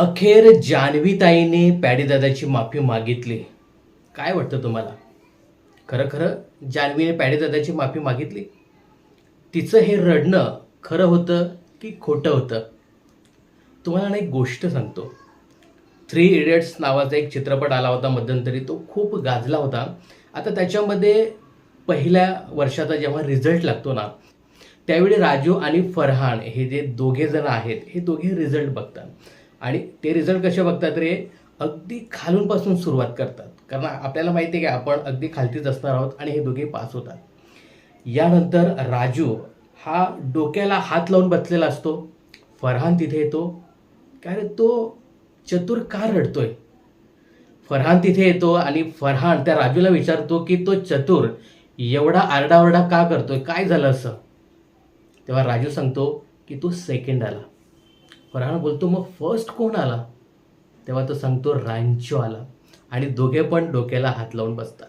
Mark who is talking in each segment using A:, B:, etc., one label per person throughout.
A: अखेर जान्हवीताईने पॅडेदादाची माफी मागितली. काय वाटतं तुम्हाला? खरं खरं जान्हवीने पॅडेदादाची माफी मागितली? तिचं हे रडणं खरं होतं की खोटं होतं? तुम्हाला ना एक गोष्ट सांगतो. थ्री इडियट्स नावाचा एक चित्रपट आला होता मध्यंतरी. तो खूप गाजला होता. आता त्याच्यामध्ये पहिल्या वर्षाचा जेव्हा रिझल्ट लागतो ना त्यावेळी राजू आणि फरहान हे जे दोघे जण आहेत हे दोघे रिझल्ट बघतात. आणि ते रिझल्ट कसे बघतात रे? अगदी खालूनपासून सुरुवात करतात. कारण आपल्याला माहिती आहे की आपण अगदी खालतीच असणार आहोत आणि हे दोघे पास होतात. यानंतर राजू हा डोक्याला हात लावून बसलेला असतो. फरहान तिथे येतो. काय रे तो चतुर का रडतोय. फरहान तिथे येतो आणि फरहान त्या राजूला विचारतो की तो चतुर एवढा आरडाओरडा का करतोय? काय झालं असं? तेव्हा राजू सांगतो की तो सेकंड आला. फरहान बोलतो मग फर्स्ट कोण आला? तेव्हा तो सांगतो रांचो आला. आणि दोघे पण डोक्याला हात लावून बसतात.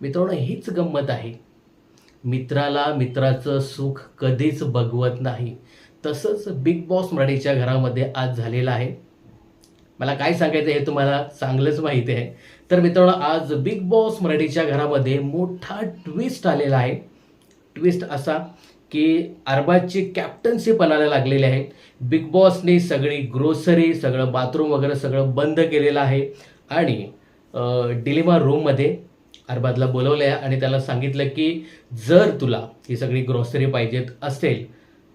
A: मित्रांनो हीच गंमत आहे. मित्राला मित्राचं सुख कधीच बघवत नाही. तसंच बिग बॉस मराठीच्या घरामध्ये आज झालेलं आहे. मला काय सांगायचं हे तुम्हाला चांगलंच माहिती आहे. तर मित्रांनो आज बिग बॉस मराठीच्या घरामध्ये मोठा ट्विस्ट आलेला आहे. ट्विस्ट असा की अरबाजची कॅप्टन्सी पणाला लागलेली आहे. बिग बॉसने सगळी ग्रोसरी सगळं बाथरूम वगैरे सगळं बंद केलेलं आहे. आणि डिलिमा रूममध्ये अरबाजला बोलवलं आहे आणि त्याला सांगितलं की जर तुला ही सगळी ग्रोसरी पाहिजेत असेल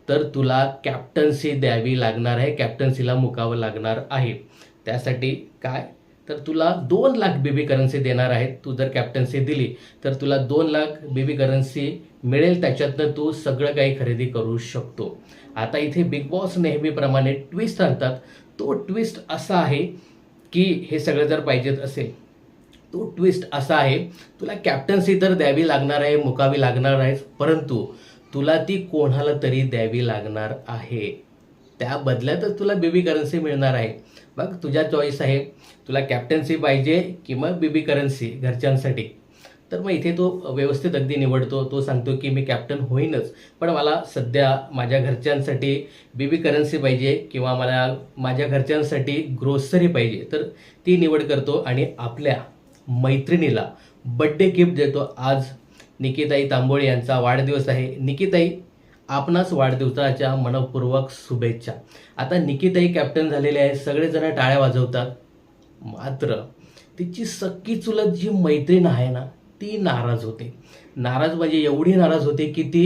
A: तर तुला कॅप्टन्सी द्यावी लागणार आहे कॅप्टन्सीला मुकावं लागणार आहे. त्यासाठी काय तर तुला दोन लाख बेबी करन्सी देणार आहेत तू जर कॅप्टन्सी दिली तर तुला दोन लाख बेबी करन्सी मिळेल. त्याच्यातनं तू सगळं काही खरेदी करू शकतो. आता इथे बिग बॉस नेहमीप्रमाणे ट्विस्ट आणतात. तो ट्विस्ट असा आहे की हे सगळं जर पाहिजेत असेल तो ट्विस्ट असा आहे तुला कॅप्टन्सी तर द्यावी लागणार आहे मुकावी लागणार आहे परंतु तुला ती कोणाला तरी द्यावी लागणार आहे. त्या बदल्यातच तुला बीबी करन्सी मिळणार आहे. मग तुझ्या चॉईस आहे. तुला कॅप्टन्सी पाहिजे की मग बीबी करन्सी घरच्यांसाठी. तर मग इथे तो व्यवस्थित अगदी निवडतो. तो सांगतो की मी कॅप्टन होईनच. पण मला सध्या माझ्या घरच्यांसाठी बीबी करन्सी पाहिजे किंवा मला माझ्या घरच्यांसाठी ग्रोसरी पाहिजे. तर ती निवड करतो आणि आपल्या मैत्रिणीला बड्डे गिफ्ट देतो. आज निकिताई तांबोळे यांचा वाढदिवस आहे. निकिताई आपणास वाढदिवसाच्या मनपूर्वक शुभेच्छा. आता निकिताई कॅप्टन झालेले आहे सगळेजण टाळ्या वाजवतात. मात्र तिची सक्की चुलत जी मैत्रीण आहे ना ती नाराज होते. नाराज म्हणजे एवढी नाराज होते की ती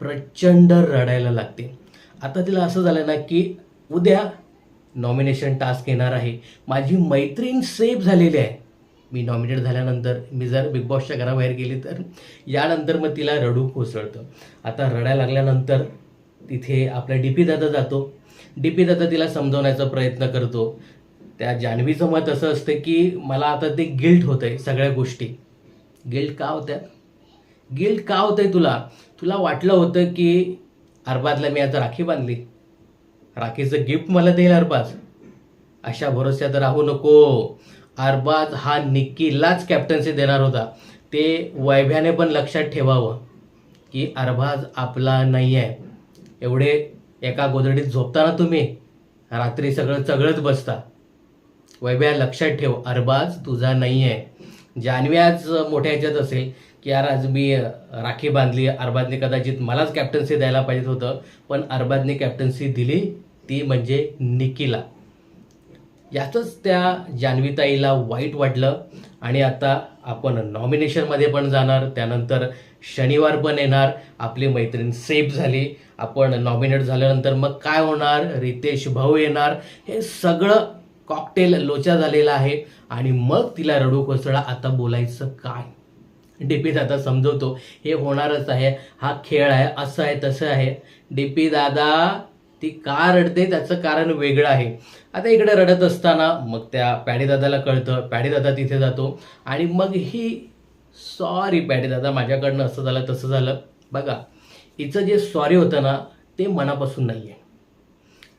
A: प्रचंड रडायला लागते. आता तिला असं झालं ना की उद्या नॉमिनेशन टास्क येणार आहे. माझी मैत्रीण सेफ झालेली आहे. मी नॉमिनेट झाल्यानंतर मी जर बिग बॉसच्या घराबाहेर गेली तर यानंतर मग तिला रडू कोसळतं. आता रडायला लागल्यानंतर तिथे आपला डी पी दादा जातो. डी पी दादा तिला समजवण्याचा प्रयत्न करतो. त्या जान्हवीचं मत असं असतं की मला आता ते गिल्ट होतं आहे सगळ्या गोष्टी. गिल्ट का होत्या? गिल्ट का होतंय तुला? तुला वाटलं होतं की अरबाजला मी आता राखी बांधली. राखीचं गिफ्ट मला देईल अरबाज अशा भरोश्यात राहू नको. अरबाज हा निक्कीलाच कॅप्टन्सी देणार होता. ते वैभ्याने पण लक्षात ठेवावं की अरबाज आपला नाही आहे एवढे एका गोदडीत झोपताना तुम्ही? रात्री सगळं चगळत बसता. वैभ्या लक्षात ठेव अरबाज तुझा नाही आहे जान्हवी आज मोठ्या ह्याच्यात असेल की यार आज मी राखी बांधली अरबाजने कदाचित मलाच कॅप्टन्सी द्यायला पाहिजे होतं पण अरबाजने कॅप्टन्सी दिली ती म्हणजे निकीला यातच त्या जान्हवीताईला वाईट वाटलं. आणि आता आपण नॉमिनेशनमध्ये पण जाणार. त्यानंतर शनिवार पण येणार. आपली मैत्रीण सेफ झाली. आपण नॉमिनेट झाल्यानंतर मग काय होणार? रितेश भाऊ येणार. हे सगळं कॉकटेल लोचा झालेला आहे. आणि मग तिला रडू कोसळा आता बोलायचं काय? डीपी दादा समजवतो. हे होणारच आहे. हा खेळ आहे. असं आहे तसं आहे. डीपी दादा ती का रडते त्याचं कारण वेगळं आहे. आता इकडे रडत असताना मग त्या पॅडीदादाला कळतं पॅडीदादा तिथे जातो आणि मग ही सॉरी पॅडीदादा माझ्याकडनं असं झालं तसं झालं. बघा हिचं जे सॉरी होतं ना ते मनापासून नाही आहे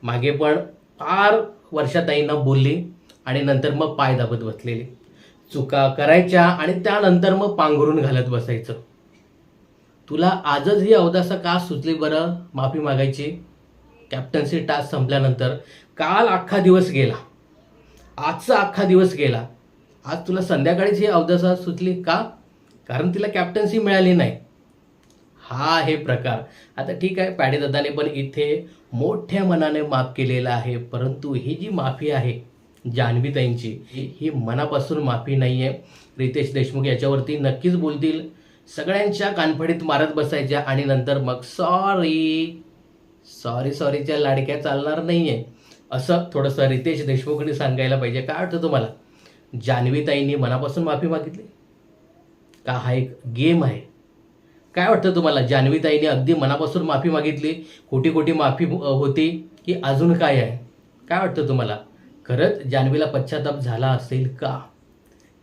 A: मागे पण फार वर्षाताईंना बोलली आणि नंतर मग पाय दाबत बसलेली. चुका करायच्या आणि त्यानंतर मग पांघरून घालत बसायचं. तुला आजच ही अवदासा का सुचली बरं? माफी मागायची. कॅप्टन्सी टास्क संपल्यानंतर काल अख्खा दिवस गेला. आजचा अख्खा दिवस गेला. आज तुला संध्याकाळीच ही अवदसा सुचली का? कारण तिला कॅप्टन्सी मिळाली नाही. हा आहे प्रकार. आता ठीक आहे पॅडेदादाने पण इथे मोठ्या मनाने माफ केलेलं आहे. परंतु ही जी माफी आहे जान्हवीताईंची ही मनापासून माफी नाही आहे रितेश देशमुख याच्यावरती नक्कीच बोलतील. सगळ्यांच्या कानफडीत मारत बसायच्या आणि नंतर मग सॉरी सॉरी सॉरीच्या लाडक्या चालणार नाही आहे असं थोडंसं रितेश देशमुखने सांगायला पाहिजे. काय वाटतं तुम्हाला? जान्हवीताईंनी मनापासून माफी मागितली? का हा एक गेम आहे? काय वाटतं तुम्हाला? जान्हवीताईने अगदी मनापासून माफी मागितली? कोटी कोटी माफी होती की अजून काय आहे? काय वाटतं तुम्हाला? खरंच जान्हवीला पश्चाताप झाला असेल का?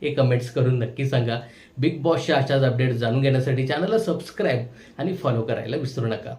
A: हे कमेंट्स करून नक्की सांगा. बिग बॉसच्या अशाच अपडेट जाणून घेण्यासाठी चॅनलला सबस्क्राईब आणि फॉलो करायला विसरू नका.